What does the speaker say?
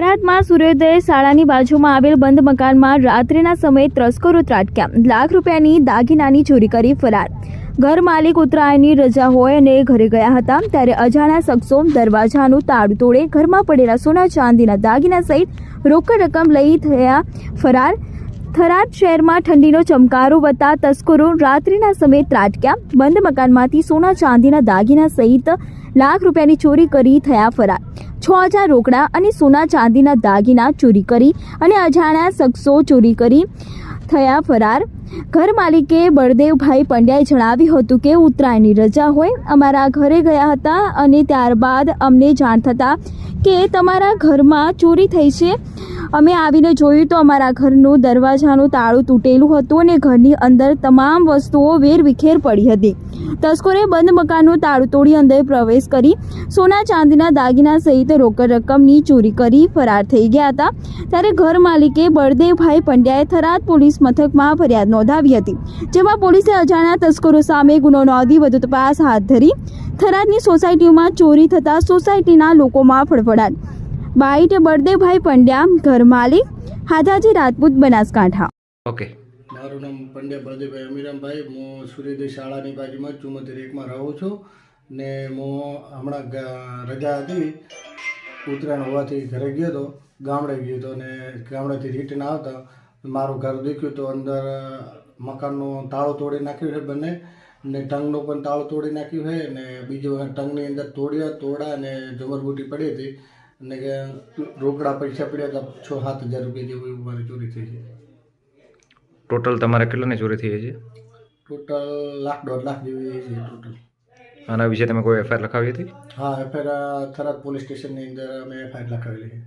થરાદમાં સૂર્યોદય શાળાની બાજુમાં આવેલ બંધ મકાનમાં રાત્રિના સમયે ત્રસ્કરો ત્રાટક્યા લાખ રૂપિયાની દાગીનાની ચોરી કરી ફરાર. ઘર માલિક ઉત્તરાયણની રજા હોય અને ઘરે ગયા હતા, ત્યારે અજાણ્યા શખ્સો દરવાજાનું તાળું તોડે ઘરમાં પડેલા સોના ચાંદીના દાગીના સહિત રોકડ રકમ લઈ થયા ફરાર. થરાદ શહેરમાં ઠંડીનો ચમકારો વધતા તસ્કરો રાત્રિના સમયે ત્રાટક્યા. બંધ મકાનમાંથી સોના ચાંદીના દાગીના સહિત લાખ રૂપિયાની ચોરી કરી થયા ફરાર. છ હજાર રોકડા અને સોના ચાંદીના દાગીના ચોરી કરી અને અજાણ્યા શખ્સો ચોરી કરી થયા ફરાર. ઘર માલિકે બળદેવભાઈ પંડ્યાએ જણાવ્યું હતું કે ઉત્તરાયણની રજા હોય, અમારા ઘરે ગયા હતા અને ત્યારબાદ અમને જાણ થતાં કે તમારા ઘરમાં ચોરી થઈ છે. અમે આવીને જોયું તો અમારા ઘરનું દરવાજાનું તાળું તૂટેલું હતું અને ઘરની અંદર તમામ વસ્તુઓ વેરવિખેર પડી હતી. તસ્કરે બંધ મકાનનું તાળું તોડી અંદર પ્રવેશ કરી સોના ચાંદીના દાગીના સહિત રોકડ રકમની ચોરી કરી ફરાર થઈ ગયા હતા. ત્યારે ઘર માલિકે બળદેવભાઈ પંડ્યાએ થરાદ પોલીસ મથકમાં ફરિયાદ નોંધાવી હતી, જેમાં પોલીસે અજાણ્યા તસ્કરો સામે ગુનો નોંધી વધુ તપાસ હાથ ધરી થરાદની સોસાયટીમાં ચોરી થતાં સોસાયટીના લોકોમાં ફળફડાટ બાઈટ બળદેવભાઈ પંડ્યા, ઘર માલિક હાદાજી રાજપૂત, બનાસકાંઠા. ઓકે મારું નામ પંડ્યા બળદેવભાઈ અમીરામભાઈ. હું સૂર્યોદય શાળાની બાજુમાં ચુમ્મોતેર એકમાં રહું છું ને હું હમણાં રજા હતી. ઉત્તરાયણ હોવાથી ઘરે ગયો હતો ગામડે ગયો હતો ને ગામડેથી રિટર્ન આવતા. મારું ઘર દેખ્યું તો અંદર મકાનનું તાળું તોડી નાખ્યું છે બંને ને ટંગનું પણ તાળું તોડી નાખ્યું છે ને બીજું ટંગની અંદર તોડ્યા, તોડા અને ઝુમરબુટી પડી હતી અને રોકડા પૈસા પડ્યા હતા છ સાત હજાર રૂપિયા જેવું મારી ચોરી થઈ છે ટોટલ તમારે કેટલાની ચોરી થઈ છે ટોટલ લાખ દોઢ લાખ જેવી છે ટોટલ આના વિશે તમે કોઈ એફઆઈઆર લખાવી હતી? હા એફઆઈઆર થરાદ પોલીસ સ્ટેશનની અંદર અમે એફઆઈઆર લખાવેલી છે.